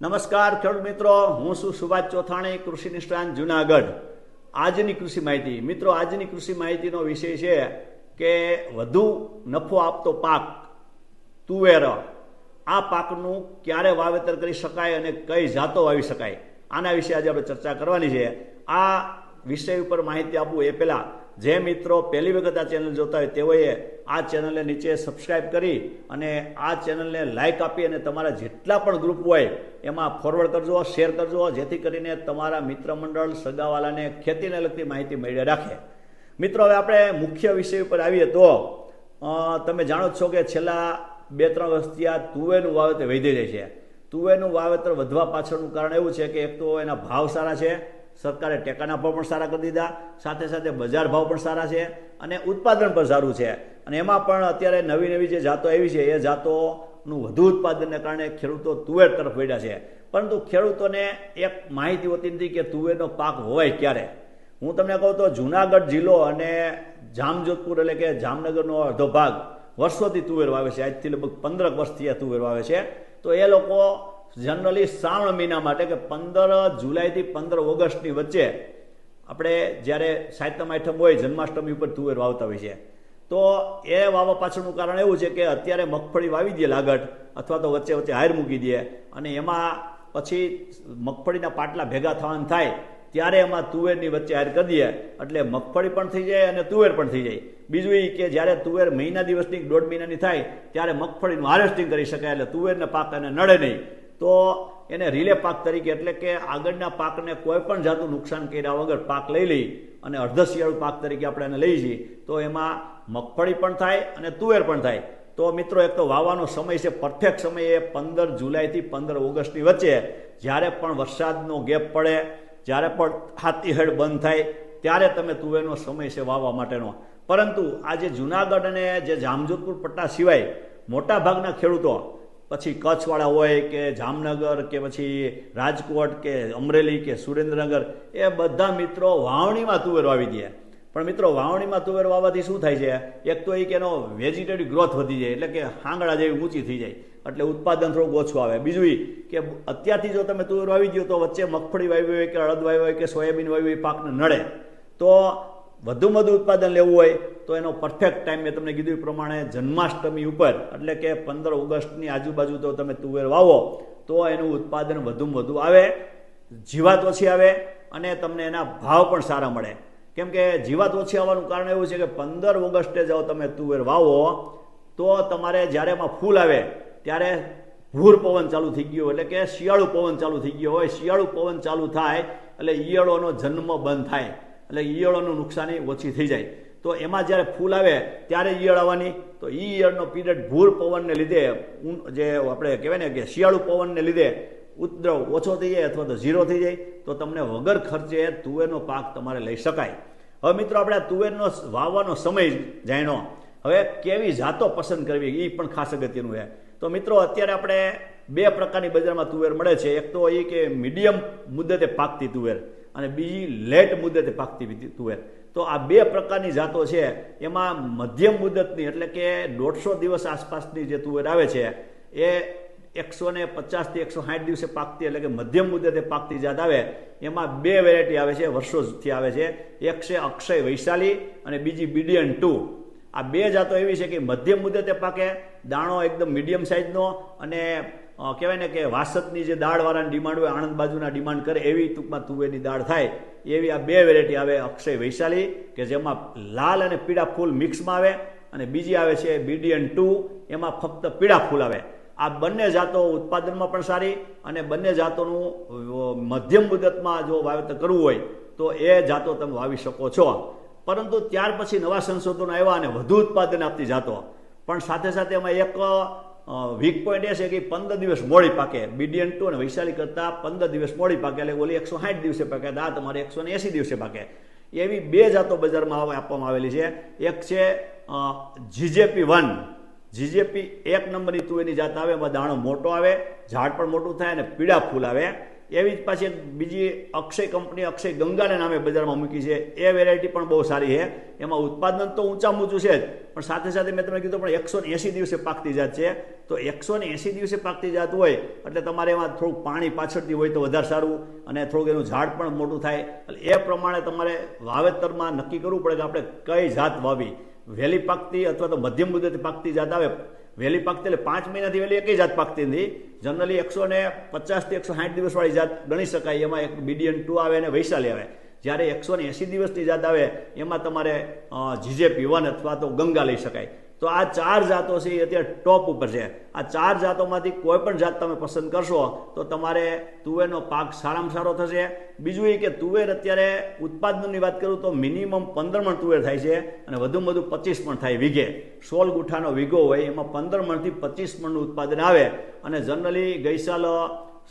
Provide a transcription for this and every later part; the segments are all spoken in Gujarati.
નમસ્કાર ખેડૂત મિત્રો, હું છું સુભાષ ચોથાણી, કૃષિ નિષ્ણાંત, જુનાગઢ. આજની કૃષિ માહિતી. મિત્રો, આજની કૃષિ માહિતીનો વિષય છે કે વધુ નફો આપતો પાક, તુવેર, આ પાકનું ક્યારે વાવેતર કરી શકાય અને કઈ જાતો વાવી શકાય? આના વિશે આજે આપણે ચર્ચા કરવાની છે. આ વિષય ઉપર માહિતી આપવું એ પહેલા જે મિત્રો પહેલી વખત આ ચેનલ જોતા હોય તેઓએ આ ચેનલને નીચે સબસ્ક્રાઈબ કરી અને આ ચેનલને લાઇક આપી અને તમારા જેટલા પણ ગ્રુપ હોય એમાં ફોરવર્ડ કરજો શેર કરજો, જેથી કરીને તમારા મિત્ર મંડળ સગાવાલાને ખેતીને લગતી માહિતી મળી રાખે. મિત્રો, હવે આપણે મુખ્ય વિષય ઉપર આવીએ તો તમે જાણો છો કે છેલ્લા બે ત્રણ વર્ષથી આ તુવેરનું વાવેતર વધી જાય છે. તુવેરનું વાવેતર વધવા પાછળનું કારણ એવું છે કે એક તો એના ભાવ સારા છે સરકારે ટેકાના ભાવ પણ સારા કરી દીધા. સાથે સાથે બજાર ભાવ પણ સારા છે અને ઉત્પાદન પણ સારું છે. અને એમાં પણ અત્યારે નવી નવી જે જાતો આવી છે, એ જાતોનું વધુ ઉત્પાદનને કારણે ખેડૂતો તુવેર તરફ વળ્યા છે. પરંતુ ખેડૂતોને એક માહિતી હોતી નથી કે તુવેરનો પાક હોય ક્યારે. હું તમને કહું તો જુનાગઢ જિલ્લો અને જામજોધપુર એટલે કે જામનગરનો અડધો ભાગ વર્ષોથી તુવેર વાવે છે. આજથી લગભગ પંદર વર્ષથી આ તુવેર વાવે છે. તો એ લોકો જનરલી શ્રાવણ મહિના માટે કે પંદર જુલાઈથી પંદર ઓગસ્ટની વચ્ચે આપણે જ્યારે સાહિત્યમ આઠમ હોય, જન્માષ્ટમી ઉપર તુવેર વાવતા હોય છે તો એ વાવવા પાછળનું કારણ એવું છે કે અત્યારે મગફળી વાવી દે લાગટ, અથવા તો વચ્ચે વચ્ચે હાર મૂકી દે અને એમાં પછી મગફળીના પાટલા ભેગા થવાનું થાય, ત્યારે એમાં તુવેરની વચ્ચે હાર કરી દઈએ. એટલે મગફળી પણ થઈ જાય અને તુવેર પણ થઈ જાય. બીજું એ કે જ્યારે તુવેર મહિના દિવસની દોઢ મહિનાની થાય, ત્યારે મગફળીનું હાર્વેસ્ટિંગ કરી શકાય, એટલે તુવેરને પાક એને નડે નહીં. તો એને રિલે પાક તરીકે એટલે કે આગળના પાકને કોઈ પણ જાતનું નુકસાન કર્યા વગર પાક લઈ લઈ અને અર્ધ શિયાળુ પાક તરીકે આપણે એને લઈ જઈએ, તો એમાં મગફળી પણ થાય અને તુવેર પણ થાય. તો મિત્રો, એક તો વાવવાનો સમય છે પરફેક્ટ સમય એ પંદર જુલાઈથી પંદર ઓગસ્ટની વચ્ચે જ્યારે પણ વરસાદનો ગેપ પડે, જ્યારે પણ હાથીહેડ બંધ થાય, ત્યારે તમે તુવેરનો સમય છે વાવવા માટેનો. પરંતુ આ જે જુનાગઢ અને જે જામજોધપુર પટ્ટા સિવાય મોટા ભાગના ખેડૂતો પછી કચ્છવાળા હોય કે જામનગર કે પછી રાજકોટ કે અમરેલી કે સુરેન્દ્રનગર, એ બધા મિત્રો વાવણીમાં તુવેર વાવી દે. પણ મિત્રો, વાવણીમાં તુવેર વાવવાથી શું થાય છે? એક તો એ કે એનો વેજીટેટિવ ગ્રોથ વધી જાય, એટલે કે હાંગળા જેવી ઊંચી થઈ જાય, એટલે ઉત્પાદન થોડુંક ઓછું આવે. બીજું એ કે અત્યારથી જો તમે તુવેર વાવી દો તો વચ્ચે મગફળી વાવી હોય કે અડદ વાવી હોય કે સોયાબીન વાવી હોય, પાકને નડે, તો વધુમાં વધુ ઉત્પાદન લેવું હોય તો એનો પરફેક્ટ ટાઈમ મેં તમને કીધું એ પ્રમાણે જન્માષ્ટમી ઉપર, એટલે કે પંદર ઓગસ્ટની આજુબાજુ તો તમે તુવેર વાવો, તો એનું ઉત્પાદન વધુમાં વધુ આવે, જીવાત ઓછી આવે અને તમને એના ભાવ પણ સારા મળે. કેમ કે જીવાત ઓછી આવવાનું કારણ એવું છે કે પંદર ઓગસ્ટે જાઓ તમે તુવેર વાવો, તો તમારે જ્યારે એમાં ફૂલ આવે, ત્યારે ભૂર પવન ચાલુ થઈ ગયો, એટલે કે શિયાળુ પવન ચાલુ થઈ ગયો હોય, શિયાળુ પવન ચાલુ થાય, એટલે ઈયળોનો જન્મ બંધ થાય. એટલે ઈયળોનું નુકસાની ઓછી થઈ જાય. તો એમાં જ્યારે ફૂલ આવે ત્યારે ઈયળ આવવાની તો એ ઈયળનો પીરિયડ ભૂર પવનને લીધે જે આપણે કહેવાય ને કે શિયાળુ પવનને લીધે ઉપદ્રવ ઓછો થઈ જાય અથવા તો ઝીરો થઈ જાય, તો તમને વગર ખર્ચે તુવેરનો પાક તમારે લઈ શકાય. હવે મિત્રો, આપણે તુવેરનો વાવવાનો સમય જાણ્યો. હવે કેવી જાતો પસંદ કરવી એ પણ ખાસ અગત્યનું છે. તો મિત્રો, અત્યારે આપણે બે પ્રકારની બજારમાં તુવેર મળે છે. એક તો એ કે મીડિયમ મુદ્દતે પાકતી તુવેર. અને બીજી લેટ મુદ્દતે પાકતી તુવેર. તો આ બે પ્રકારની જાતો છે. એમાં મધ્યમ મુદ્દતની એટલે કે દોઢસો દિવસ આસપાસની જે તુવેર આવે છે, એ એકસો ને પચાસથી એકસો સાઠ દિવસે પાકતી એટલે કે મધ્યમ મુદ્દતે પાકતી જાત આવે. એમાં બે વેરાયટી આવે છે, વર્ષોથી આવે છે. એક છે અક્ષય વૈશાલી અને બીજી બીડિયન ટુ. આ બે જાતો એવી છે કે મધ્યમ મુદ્દતે પાકે, દાણો એકદમ મીડિયમ સાઇઝનો અને કહેવાય ને કે વાસતની જે દાળવાળાની ડિમાન્ડ હોય, આણંદ બાજુના ડિમાન્ડ કરે, એવી ટૂંકમાં તુવેરની દાળ થાય. એવી આ બે વેરાયટી આવે અક્ષય વૈશાલી, કે જેમાં લાલ અને પીળા ફૂલ મિક્સમાં આવે, અને બીજી આવે છે બીડીએન ટુ એમાં ફક્ત પીળા ફૂલ આવે. આ બંને જાતો ઉત્પાદનમાં પણ સારી, અને બંને જાતોનું મધ્યમ મુદતમાં જો વાવેતર કરવું હોય, તો એ જાતો તમે વાવી શકો છો. પરંતુ ત્યાર પછી નવા સંશોધનો આવ્યા અને વધુ ઉત્પાદન આપતી જાતો. પણ સાથે સાથે એમાં એક વીક પોઈન્ટ એ છે કે પંદર દિવસ મોડી પાકે. બીડીએન ટુ અને વૈશાલી કરતાં પંદર દિવસ મોડી પાકે. એટલે ઓલી એકસો સાઠ દિવસે પાકે આ તમારે એકસો ને એસી દિવસે પાકે. એવી બે જાતો બજારમાં આપવામાં આવેલી છે. એક છે જીજેપી વન જીજેપી એક નંબરની તુવેરની જાત આવે, એમાં દાણો મોટો આવે, ઝાડ પણ મોટું થાય અને પીળા ફૂલ આવે. એવી જ પાછી બીજી અક્ષય કંપની, અક્ષય ગંગાને નામે બજારમાં મૂકી છે. એ વેરાયટી પણ બહુ સારી છે. એમાં ઉત્પાદન તો ઊંચામાં ઊંચું છે જ, પણ સાથે સાથે મેં તમને કીધું પણ એકસો એંસી દિવસે પાકતી જાત છે. તો એકસો ને એંસી દિવસે પાકતી જાત હોય, એટલે તમારે એમાં થોડુંક પાણી પાછળથી હોય તો વધારે સારું અને થોડુંક એનું ઝાડ પણ મોટું થાય. એટલે એ પ્રમાણે તમારે વાવેતરમાં નક્કી કરવું પડે કે આપણે કઈ જાત વાવી. વહેલી પાકતી અથવા તો મધ્યમ મુદતે પાકતી જાત આવે. વહેલી પાકતી એટલે પાંચ મહિનાથી વહેલી એક જાત પાકતી નથી જનરલી એકસો ને પચાસથી એકસો સાઠ દિવસવાળી જાત ગણી શકાય. એમાં એક બીડીએન ટુ આવે અને વૈશાલી આવે. જ્યારે એકસો ને એંસી દિવસની જાત આવે, એમાં તમારે જીજેપી વન અથવા તો ગંગા લઈ શકાય. તો આ ચાર જાતો છે એ અત્યારે ટોપ ઉપર છે. આ ચાર જાતોમાંથી કોઈ પણ જાત તમે પસંદ કરશો, તો તમારે તુવેરનો પાક સારામાં સારો થશે. બીજું એ કે તુવેર અત્યારે ઉત્પાદનની વાત કરું તો મિનિમમ પંદર મણ તુવેર થાય છે અને વધુમાં વધુ પચીસ મણ થાય વીઘે. સોળ ગુઠાનો વીઘો હોય, એમાં પંદર મણથી પચીસ મણનું ઉત્પાદન આવે. અને જનરલી ગઈસાલ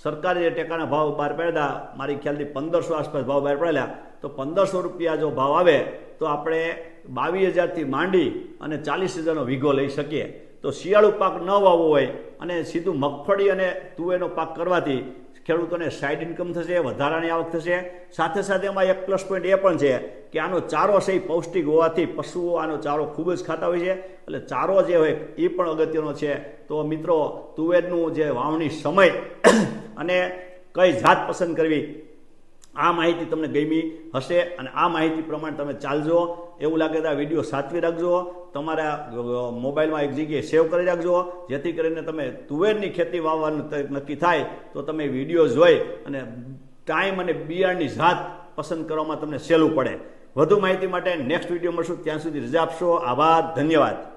સરકારે જે ટેકાના ભાવ બહાર પાડ્યા, મારી ખ્યાલથી પંદરસો આસપાસ ભાવ બહાર પાડેલા તો પંદરસો રૂપિયા જો ભાવ આવે, તો આપણે બાવીસ હજારથી માંડી અને ચાલીસ હજારનો વીઘો લઈ શકીએ. તો શિયાળુ પાક ન વાવવો હોય અને સીધું મગફળી અને તુવેરનો પાક કરવાથી ખેડૂતોને સાઇડ ઇન્કમ થશે, વધારાની આવક થશે. સાથે સાથે એમાં એક પ્લસ પોઈન્ટ એ પણ છે કે આનો ચારો એ પૌષ્ટિક હોવાથી પશુઓ આનો ચારો ખૂબ જ ખાતા હોય છે. એટલે ચારો જે હોય એ પણ અગત્યનો છે. તો મિત્રો, તુવેરનું જે વાવણી સમય અને કઈ જાત પસંદ કરવી આ માહિતી તમને ગમી હશે અને આ માહિતી પ્રમાણે તમે ચાલજો. એવું લાગે તો આ વીડિયો સાચવી રાખજો. તમારા મોબાઈલમાં એક જગ્યાએ સેવ કરી રાખજો. જેથી કરીને તમે તુવેરની ખેતી વાવવાનું નક્કી થાય તો તમે વીડિયો જોઈ અને ટાઈમ અને બિયારણની જાત પસંદ કરવામાં તમને સહેલું પડે. વધુ માહિતી માટે નેક્સ્ટ વીડિયો મળશું. ત્યાં સુધી રજા આપશો. આભાર. ધન્યવાદ.